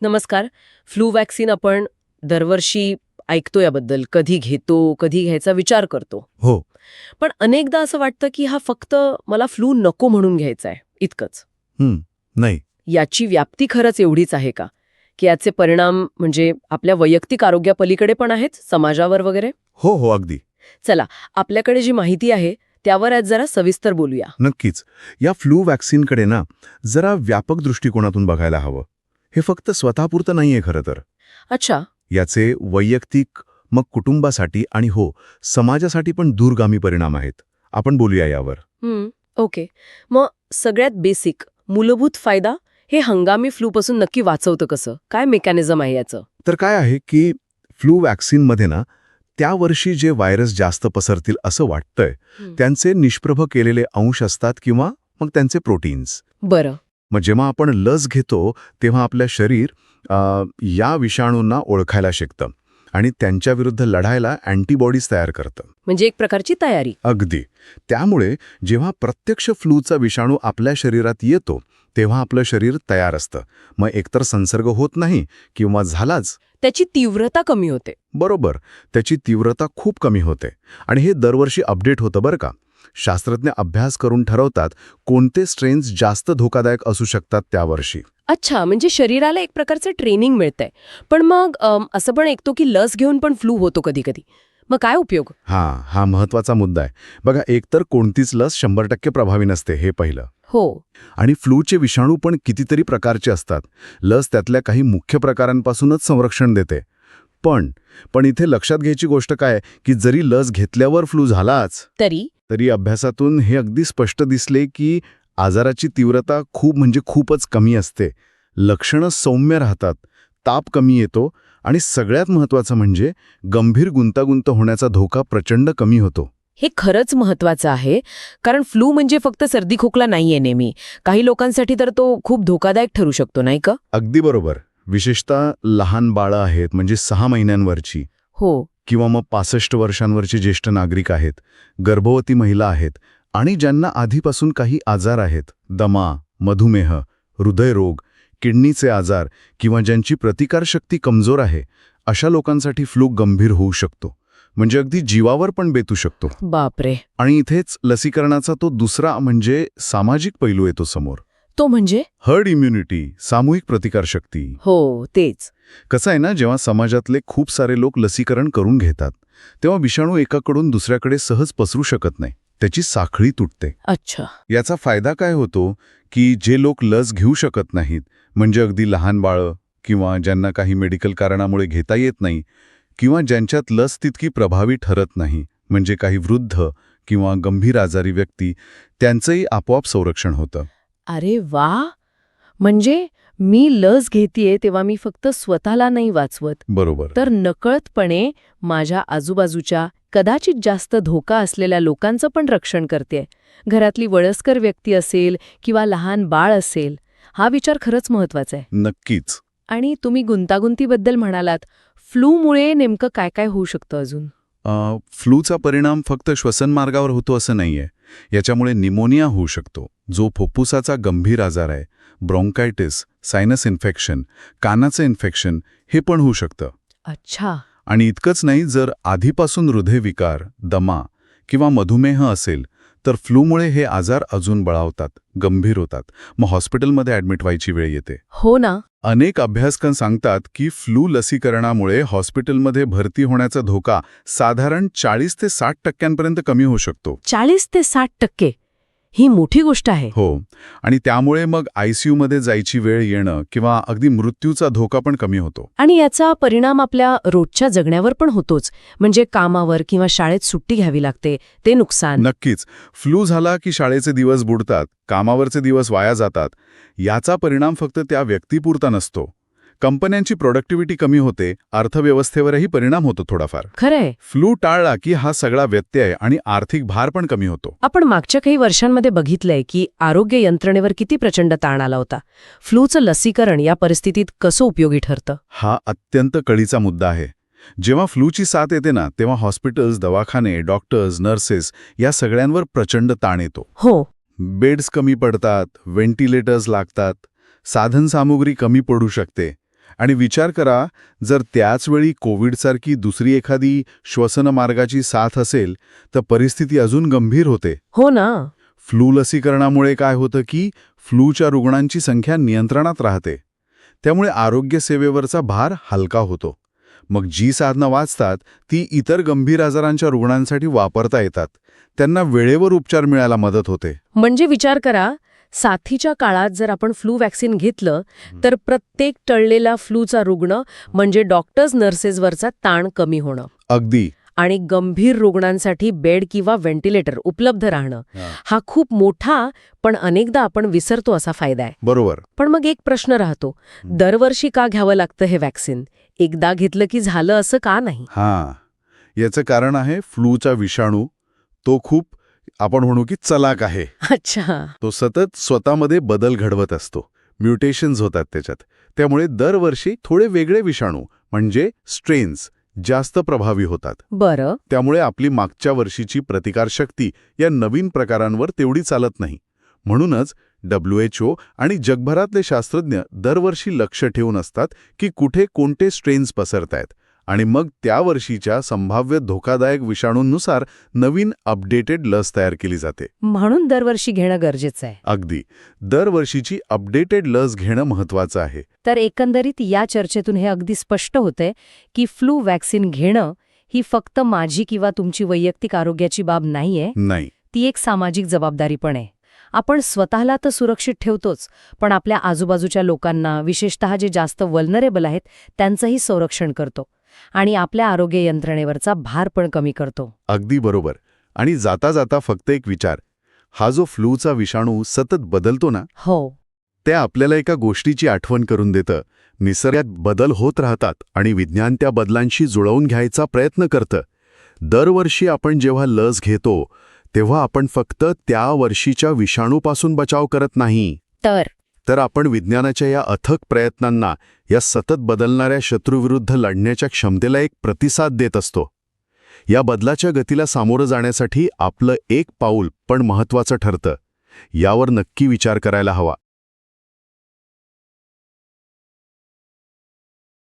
नमस्कार. Flu vaccine आपण दरवर्षी ऐकतो याबद्दल कधी घेतो कधी घ्यायचा विचार करतो. हो. पण अनेकदा असं वाटतं की हा फक्त मला फ्लू नको म्हणून घ्यायचा आहे इतकंच नाही. याची व्याप्ती खरंच एवढीच आहे का? की याचे परिणाम म्हणजे आपल्या वैयक्तिक आरोग्यापलीकडे पण आहेत समाजावर वगैरे? हो हो अगदी. चला आपल्याकडे जी माहिती आहे त्यावर आज जरा सविस्तर बोलूया. नक्कीच. या फ्लू वॅक्सिनकडे ना जरा व्यापक दृष्टिकोनातून बघायला हवं. हे फक्त स्वतःपुरतं नाहीये खरं तर. अच्छा. याचे वैयक्तिक मग कुटुंबासाठी आणि हो समाजासाठी पण दूरगामी परिणाम आहेत. आपण बोलूया यावर. ओके. मग सगळ्यात बेसिक मूलभूत फायदा हे हंगामी फ्लूपासून नक्की वाचवतं कसं? काय मेकॅनिझम आहे याचं? तर काय आहे की फ्लू वॅक्सिनमध्ये ना त्या वर्षी जे व्हायरस जास्त पसरतील असं वाटतंय. त्यांचे निष्प्रभ केलेले अंश असतात किंवा मग त्यांचे प्रोटीन्स बरं. मग जेव्हा आपण लस घेतो तेव्हा आपल्या शरीर या विषाणूंना ओळखायला शिकतं आणि त्यांच्याविरुद्ध लढायला अँटीबॉडीज तयार करतं. म्हणजे एक प्रकारची तयारी. अगदी. त्यामुळे जेव्हा प्रत्यक्ष फ्लूचा विषाणू आपल्या शरीरात येतो तेव्हा आपलं शरीर तयार असतं. मग एकतर संसर्ग होत नाही किंवा झालाच. त्याची तीव्रता कमी होते. बरोबर. त्याची तीव्रता खूप कमी होते. आणि हे दरवर्षी अपडेट होतं बरं का. शास्त्रज्ञ अभ्यास करून ठरवतात कोणते स्ट्रेन्स जास्त धोकादायक असू शकतात त्या वर्षी अच्छा म्हणजे शरीराला एक प्रकारचं ट्रेनिंग मिळतंय. पण मग असं पण ऐकतो की लस घेऊन पण फ्लू होतो कधी कधी मग काय उपयोग? हां हा महत्त्वाचा मुद्दा आहे. बघा एकतर कोणतीच लस शंभर टक्के प्रभावी नसते हे पहिलं. हो. आणि फ्लूचे विषाणू पण कितीतरी प्रकारचे असतात. लस त्यातल्या काही मुख्य प्रकारांपासूनच संरक्षण देते. पण पण इथे लक्षात घ्यायची गोष्ट काय की जरी लस घेतल्यावर फ्लू झालाच तरी? तरी अभ्यासातून हे अगदी स्पष्ट दिसले की आजाराची तीव्रता खूप म्हणजे खूपच कमी असते. लक्षणं सौम्य राहतात ताप कमी येतो आणि सगळ्यात महत्त्वाचं म्हणजे गंभीर गुंतागुंत होण्याचा धोका प्रचंड कमी होतो. हे खरंच महत्वाचं आहे कारण फ्लू म्हणजे फक्त सर्दी खोकला नाहीये नेहमी. काही लोकांसाठी तर तो खूप धोकादायक ठरू शकतो नाही का? अगदी बरोबर. विशेषतः लहान बाळं आहेत म्हणजे सहा महिन्यांवरची. हो. किंवा मग पासष्ट वर्षांवरचे ज्येष्ठ नागरिक आहेत गर्भवती महिला आहेत आणि ज्यांना आधीपासून काही आजार आहेत दमा मधुमेह हृदयरोग किडनीचे आजार किंवा ज्यांची प्रतिकारशक्ती कमजोर आहे अशा लोकांसाठी फ्लू गंभीर होऊ शकतो. म्हणजे अगदी जीवावर पण बेतू शकतो. बापरे! आणि इथेच लसीकरणाचा तो दुसरा म्हणजे सामाजिक पैलू येतो समोर. तो म्हणजे? हर्ड इम्युनिटी सामूहिक प्रतिकारशक्ती हो तेच. कसं आहे ना जेव्हा समाजातले खूप सारे लोक लसीकरण करून घेतात तेव्हा विषाणू एकाकडून दुसऱ्याकडे सहज पसरू शकत नाही. त्याची साखळी तुटते. अच्छा. याचा फायदा काय होतो की जे लोक लस घेऊ शकत नाहीत म्हणजे अगदी लहान बाळं किंवा ज्यांना काही मेडिकल कारणामुळे घेता येत नाही किंवा ज्यांच्यात लस तितकी प्रभावी ठरत नाही म्हणजे काही वृद्ध किंवा गंभीर आजारी व्यक्ती त्यांचंही आपोआप संरक्षण होतं. अरे वा! म्हणजे मी लस घेतेय तेव्हा मी फक्त स्वतःला नाही वाचवत. बरोबर. तर नकळतपणे माझ्या आजूबाजूच्या कदाचित जास्त धोका असलेल्या लोकांचं पण रक्षण करते घरातली वयस्कर व्यक्ती असेल किंवा लहान बाळ असेल हा विचार खरंच महत्त्वाचा आहे. नक्कीच. आणि तुम्ही गुंतागुंतीबद्दल म्हणालात फ्लूमुळे नेमकं काय काय होऊ शकतं अजून? फ्लूचा परिणाम फक्त श्वसनमार्गावर होतो असं नाहीये. याच्यामुळे निमोनिया होऊ शकतो जो फुफ्फुसाचा गंभीर आजार आहे ब्रोंकायटिस सायनस इन्फेक्शन कानाचं इन्फेक्शन हे पण होऊ शकतं. अच्छा. आणि इतकंच नाही जर आधीपासून हृदयविकार दमा किंवा मधुमेह असेल तर फ्लूमुळे हे आजार अजून बळावतात गंभीर होतात. मग हॉस्पिटलमध्ये ॲडमिट व्हायची वेळ येते. हो ना. अनेक अभ्यासकन सांगतात की फ्लू लसीकरणामुळे हॉस्पिटलमध्ये भरती होण्याचा धोका साधारण चाळीस ते साठ टक्क्यांपर्यंत कमी होऊ शकतो. चाळीस ते साठ टक्के. ही मोठी गोष्ट आहे. हो. आणि त्यामुळे मग आयसीयूमध्ये जायची वेळ येणं किंवा अगदी मृत्यूचा धोका पण कमी होतो. आणि याचा परिणाम आपल्या रोजच्या जगण्यावर पण होतोच. म्हणजे कामावर किंवा शाळेत सुट्टी घ्यावी लागते. ते नुकसान. नक्कीच. फ्लू झाला की शाळेचे दिवस बुडतात कामावरचे दिवस वाया जातात याचा परिणाम फक्त त्या व्यक्तीपुरता नसतो. कंपन्यांची प्रोडक्टिव्हिटी कमी होते अर्थव्यवस्थेवरही परिणाम होतो थोडाफार. खरंय. फ्लू टाळला की हा सगळा व्यत्यय आणि आर्थिक भार पण कमी होतो. आपण मागच्या काही वर्षांमध्ये बघितलंय की आरोग्य यंत्रणेवर किती प्रचंड ताण आला होता. फ्लूचं लसीकरण या परिस्थितीत कसं उपयोगी ठरतं? हा अत्यंत कळीचा मुद्दा आहे. जेव्हा फ्लूची साथ येते ना तेव्हा हॉस्पिटल्स दवाखाने डॉक्टर्स नर्सेस या सगळ्यांवर प्रचंड ताण येतो. हो. बेड्स कमी पडतात व्हेंटिलेटर्स लागतात साधनसामुग्री कमी पडू शकते आणि विचार करा जर त्याच वेळी कोविडसारखी दुसरी एखादी श्वसनमार्गाची साथ असेल तर परिस्थिती अजून गंभीर होते. हो ना. फ्लू लसीकरणामुळे काय होतं की फ्लूच्या रुग्णांची संख्या नियंत्रणात राहते. त्यामुळे आरोग्य सेवेवरचा भार हलका होतो. मग जी साधनं वाचतात ती इतर गंभीर आजारांच्या रुग्णांसाठी वापरता येतात. त्यांना वेळेवर उपचार मिळायला मदत होते. म्हणजे विचार करा साथीच्या काळात जर आपण फ्लू वॅक्सिन घेतलं तर प्रत्येक टळलेला फ्लूचा रुग्ण म्हणजे डॉक्टर्स नर्सेसवरचा ताण कमी होणं. अगदी. आणि गंभीर रुग्णांसाठी बेड किंवा व्हेंटिलेटर उपलब्ध राहणं. हा. खूप मोठा पण अनेकदा आपण विसरतो असा फायदा आहे. बरोबर. पण मग एक प्रश्न राहतो. दरवर्षी का घ्यावं लागतं हे वॅक्सिन? एकदा घेतलं की झालं असं का नाही? हां. याचं कारण आहे फ्लूचा विषाणू. तो खूप आपण म्हणू की चलाक आहे. अच्छा. तो सतत स्वतःमध्ये बदल घडवत असतो. म्युटेशन्स होतात त्याच्यात. त्यामुळे दरवर्षी थोडे वेगळे विषाणू म्हणजे स्ट्रेन्स जास्त प्रभावी होतात. बरं. त्यामुळे आपली मागच्या वर्षीची प्रतिकारशक्ती या नवीन प्रकारांवर तेवढी चालत नाही. म्हणूनच डब्ल्यूएचओ आणि जगभरातले शास्त्रज्ञ दरवर्षी लक्ष ठेवून असतात की कुठे कोणते स्ट्रेन्स पसरतायत. आणि मग त्या वर्षीच्या संभाव्य धोकादायक विषाणूंनुसार नवीन अपडेटेड लस तयार केली जाते. म्हणून दरवर्षी घेणं गरजेचं आहे. अगदी. दरवर्षीची अपडेटेड लस घेणं महत्वाचं आहे. तर एकंदरीत या चर्चेतून हे अगदी स्पष्ट होतंय की फ्लू वॅक्सिन घेणं ही फक्त माझी किंवा तुमची वैयक्तिक आरोग्याची बाब नाहीये. नाही. ती एक सामाजिक जबाबदारी पण आहे. आपण स्वतःला तर सुरक्षित ठेवतोच पण आपल्या आजूबाजूच्या लोकांना विशेषतः जे जास्त वल्नरेबल आहेत त्यांचंही संरक्षण करतो. आणि आपल्या आरोग्य यंत्रणेवरचा भार पण कमी करतो. अगदी बरोबर. आणि जाता जाता फक्त एक विचार. हा जो फ्लूचा विषाणू सतत बदलतो ना? हो. ते आपल्याला एका गोष्टीची आठवण करून देतं. निसर्गात बदल होत राहतात आणि विज्ञान त्या बदलांशी जुळवून घ्यायचा प्रयत्न करतं. दरवर्षी आपण जेव्हा लस घेतो तेव्हा आपण फक्त त्या वर्षीच्या विषाणूपासून बचाव करत नाही. तर? तर आपण विज्ञानाच्या या अथक प्रयत्नांना या सतत बदलणाऱ्या शत्रूविरुद्ध लढण्याच्या क्षमतेला एक प्रतिसाद देत असतो. या बदलाच्या गतीला सामोरं जाण्यासाठी आपलं एक पाऊल पण महत्वाचं ठरतं. यावर नक्की विचार करायला हवा.